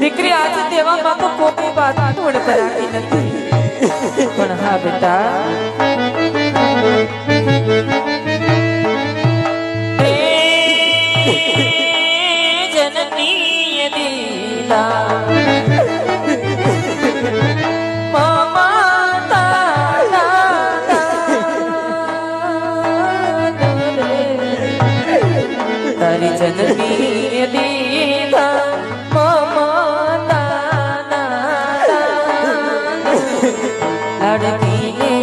દીકરી આજે દેવામાં તો કોઈ વાત કરાતી નથી. પણ હા બેટા જનની દીલા જનની દીધા लड़की